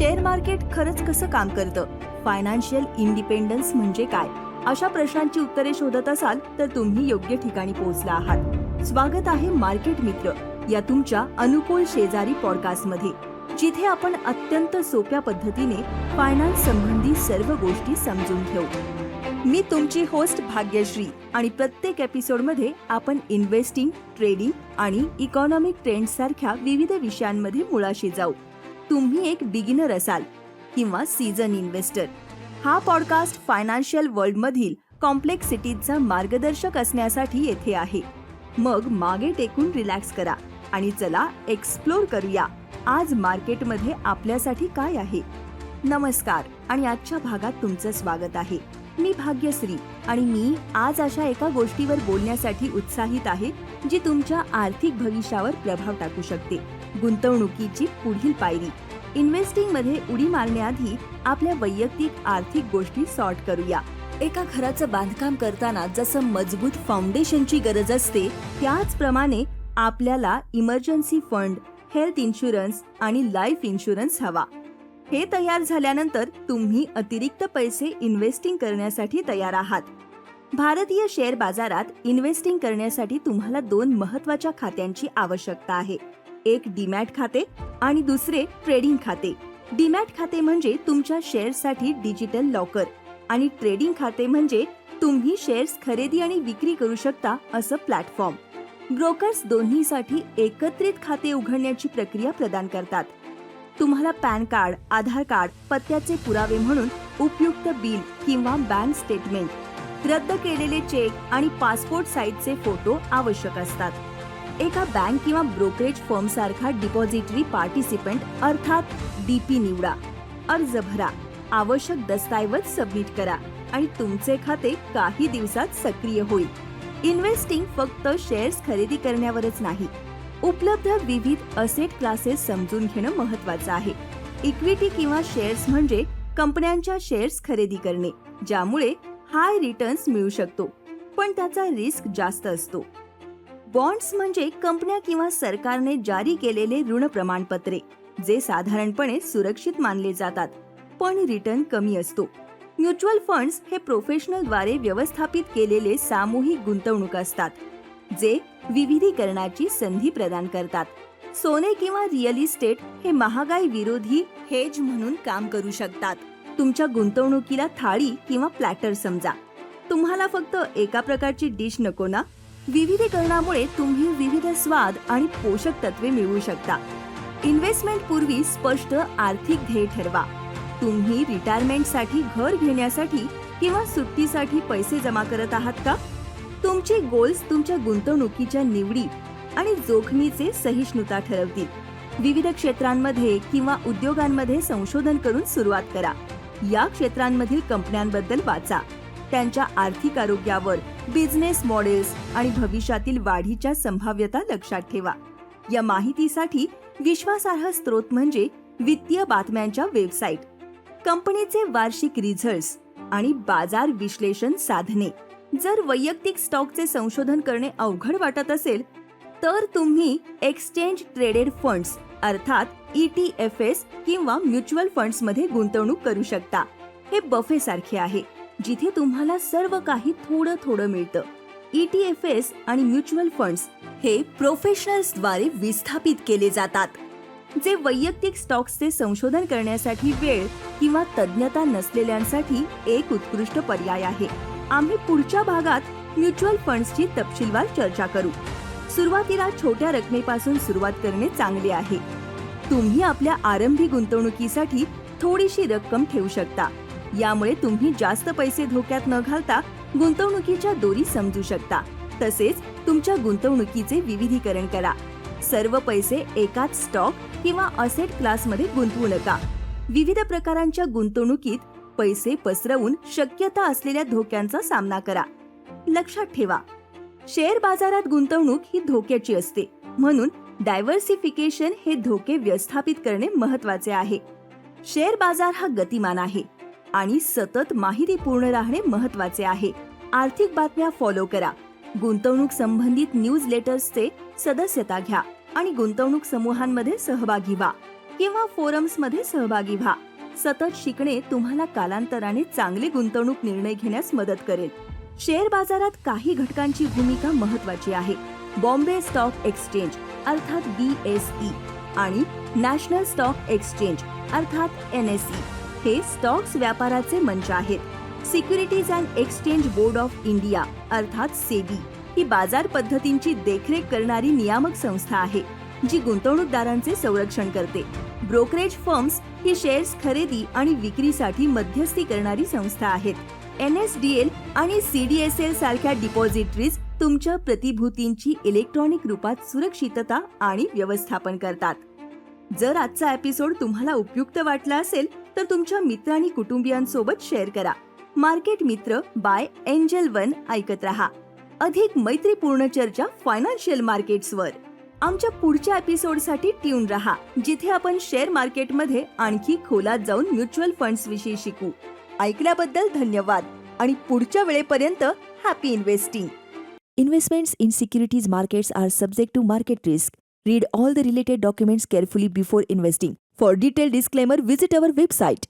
Share market खरंच कसं काम करतं? फायनान्शियल इंडिपेंडन्स म्हणजे काय? अशा प्रश्नांची उत्तरे शोधत असाल तर तुम्ही योग्य ठिकाणी पोहोचला आहात. स्वागत आहे मार्केट मित्र या तुमच्या अनुकूल शेजारी पॉडकास्टमध्ये जिथे आपण अत्यंत सोप्या पद्धतीने फायनान्स संबंधी सर्व गोष्टी समजून घेऊ. मी तुमची होस्ट भाग्यश्री आणि प्रत्येक एपिसोडमध्ये आपण इन्व्हेस्टिंग ट्रेडिंग आणि इकॉनॉमिक ट्रेंड सारख्या विविध विषयांमध्ये मुळाशी जाऊ. तुम्ही एक बिगिनर असाल किंवा सीझन इन्व्हेस्टर हा पॉडकास्ट फायनान्शियल वर्ल्डमधील कॉम्प्लेक्सिटीचा मार्गदर्शक असण्यासाठी येथे आहे. मग मागे टेकून रिलॅक्स करा आणि चला एक्सप्लोर करूया आज मार्केटमध्ये आपल्यासाठी काय आहे. नमस्कार आणि आजच्या भागात तुमचं स्वागत आहे. मी भाग्यश्री आणि मी आज अशा एका गोष्टीवर बोलण्यासाठी उत्साहित आहे जी तुमच्या आर्थिक भविष्यावर प्रभाव टाकू शकते. गुंतवणुकीची पुढील पायरी. इन्व्हेस्टिंगमध्ये उडी मारण्याआधी आपल्या वैयक्तिक आर्थिक गोष्टी सॉर्ट करूया. एका घराचं बांधकाम करताना जसं मजबूत फाउंडेशनची गरज असते त्याचप्रमाणे आपल्याला इमर्जन्सी फंड हेल्थ इन्शुरन्स आणि लाईफ इन्शुरन्स हवा. हे तयार झाल्यानंतर तुम्ही अतिरिक्त पैसे इन्व्हेस्टिंग करण्यासाठी तयार आहात. भारतीय शेअर बाजारात इन्व्हेस्टिंग करण्यासाठी तुम्हाला दोन महत्त्वाच्या खात्यांची आवश्यकता आहे. एक डीमॅट खाते आणि दुसरे ट्रेडिंग खाते. डीमॅट खाते म्हणजे तुमच्या शेअर्ससाठी डिजिटल लॉकर आणि ट्रेडिंग खाते म्हणजे तुम्ही शेअर्स खरेदी आणि विक्री करू शकता असं प्लॅटफॉर्म. ब्रोकर्स दोन्हीसाठी एकत्रित खाते उघडण्याची प्रक्रिया प्रदान करतात. तुम्हाला पॅन कार्ड आधार कार्ड पत्त्याचे पुरावे म्हणून उपयुक्त बिल किंवा बँक स्टेटमेंट रद्द केलेले चेक आणि पासपोर्ट साईजचे फोटो आवश्यक असतात. एका बँक किंवा ब्रोकरेज फर्म सारखा डिपॉझिटरी पार्टिसिपंट अर्थात डीपी निवडा. अर्ज भरा. आवश्यक दस्तऐवज सबमिट करा आणि तुमचे खाते काही दिवसात सक्रिय होईल. इन्व्हेस्टिंग फक्त शेअर्स खरेदी करण्यावरच नाही. उपलब्ध विविध असेट क्लासेस समजून घेणं महत्वाचं आहे. इक्विटी किंवा शेअर्स म्हणजे कंपन्यांच्या शेअर्स खरेदी करणे ज्यामुळे हाय रिटर्न्स मिळू शकतो. पण त्याचा रिस्क जास्त असतो. बॉन्ड्स म्हणजे कंपन्या किंवा सरकारने जारी केलेले ऋण प्रमाणपत्रे जे साधारणपणे सुरक्षित मानले जातात पण रिटर्न कमी असतो. म्युच्युअल फंड्स हे प्रोफेशनलद्वारे व्यवस्थापित केलेले सामूहिक गुंतवणूक असतात जे विविधीकरणाची संधी प्रदान करतात. सोने किंवा रिअल इस्टेट हे महागाई विरोधी हेज म्हणून काम करू शकतात. तुमच्या गुंतवणुकीला थाळी किंवा प्लॅटर समजा. तुम्हाला फक्त एका प्रकारची डिश नको ना? विविधीकरणामुळे तुम्ही विविध स्वाद आणि पोषक तत्वे मिळवू शकता. इन्व्हेस्टमेंट पूर्वी स्पष्ट आर्थिक ध्येय ठरवा. तुम्ही रिटायरमेंटसाठी घर घेण्यासाठी किंवा सुट्टीसाठी पैसे जमा करत आहात का? तुमचे गोल्स तुमच्या गुंतवणुकीच्या निवडी आणि जोखमीचे सहिष्णुता ठरवतील. विविध क्षेत्रांमध्ये किंवा उद्योगांमध्ये संशोधन करून सुरुवात करा. या क्षेत्रांमधील कंपन्यांबद्दल वाचा. त्यांच्या आर्थिक आरोग्यावर बिझनेस मॉडेल्स आणि भविष्यातील वाढीच्या संभाव्यता लक्षात ठेवा. या माहितीसाठी विश्वासार्ह स्रोत म्हणजे वित्तीय बातम्यांच्या वेबसाईट. कंपनीचे वार्षिक रिझल्ट्स आणि बाजार विश्लेषण साधने. जर वैयक्तिक स्टॉकचे संशोधन करणे अवघड वाटत असेल तर तुम्ही एक्सचेंज ट्रेडेड फंड्स अर्थात ई टी एफ एस किंवा म्युच्युअल फंड्समध्ये गुंतवणूक करू शकता. हे बफेसारखे आहे. जिथे तुम्हाला सर्व काही थोडं थोडं मिळतं. ई टी एफ एस आणि म्युच्युअल फंड्स हे प्रोफेशनल्सद्वारे विस्थापित केले जातात. जे वैयक्तिक स्टॉक्सचे संशोधन करण्यासाठी वेळ किंवा तज्ज्ञता नसलेल्यांसाठी एक उत्कृष्ट पर्याय आहे. आम्ही पुढच्या भागात म्युच्युअल फंड्सची तपशीलवार चर्चा करू. सुरुवातीला छोट्या रकमेपासून सुरुवात करणे चांगले आहे. तुम्ही आपल्या आरंभी गुंतवणुकीसाठी थोडीशी रक्कम ठेवू शकता. यामुळे तुम्ही जास्त पैसे धोक्यात न घालता गुंतवणुकीच्या दोरी समजू शकता. तसेच तुमच्या गुंतवणुकीचे विविधीकरण करा. सर्व पैसे एकाच स्टॉक किंवा असेट क्लासमध्ये गुंतवू नका. विविध प्रकारांच्या गुंतवणुकीत पैसे पसरवून शक्यता असलेल्या धोक्यांचा सामना करा. लक्षात ठेवा शेअर बाजारात गुंतवणूक ही धोक्याची असते. म्हणून डायव्हर्सिफिकेशन हे धोके व्यवस्थापित करणे महत्त्वाचे आहे. शेअर बाजार हा गतिमान आहे. आणि सतत माहितीपूर्ण राहणे महत्त्वाचे आहे. आर्थिक बातम्या फॉलो करा. गुंतवणूक संबंधित न्यूज लेटर्सचे सदस्यता घ्या आणि गुंतवणूक समूहांमध्ये सहभागी व्हा किंवा फोरम्समध्ये सहभागी व्हा. सतत शिकणे तुम्हाला कालांतराने चांगले गुंतवणूक निर्णय घेण्यास मदत करेल. शेअर बाजारात काही घटकांची भूमिका महत्वाची आहे. बॉम्बे स्टॉक एक्सचेंज अर्थात बी एस ई आणि नॅशनल स्टॉक एक्सचेंज अर्थात एन एस ई. हे स्टॉक्स व्यापाराचे मंच आहेत. Securities and exchange board of India अर्थात सेबी ही बाजार पद्धतींची देखरेख करणारी नियामक संस्था आहे जी गुंतवणूकदारांचे संरक्षण करते. ब्रोकरेज फर्म्स ही शेअर्स खरेदी आणि विक्रीसाठी मध्यस्थी करणारी संस्था आहेत. एन एस डी एल आणि सी डी एस एल सारख्या डिपॉझिटरीज तुमच्या प्रतिभूतींची इलेक्ट्रॉनिक रूपात सुरक्षितता आणि व्यवस्थापन करतात. जर आजचा एपिसोड तुम्हाला उपयुक्त वाटला असेल तर तुमच्या मित्र आणि कुटुंबियांसोबत शेअर करा. मार्केट मित्र बाय एंजल वन ऐकत रहा. अधिक मैत्रीपूर्ण चर्चा फायनान्शियल मार्केट्सवर आमच्या पुढच्या एपिसोडसाठी ट्यून रहा जिथे आपण शेअर मार्केटमध्ये आणखी खोलात जाऊन म्युच्युअल फंड्स विषयी शिकू. ऐकल्याबद्दल धन्यवाद आणि पुढच्या वेळेपर्यंत happy investing investments in securities markets are subject to market risk read all the related documents carefully before investing For detailed disclaimer, visit our website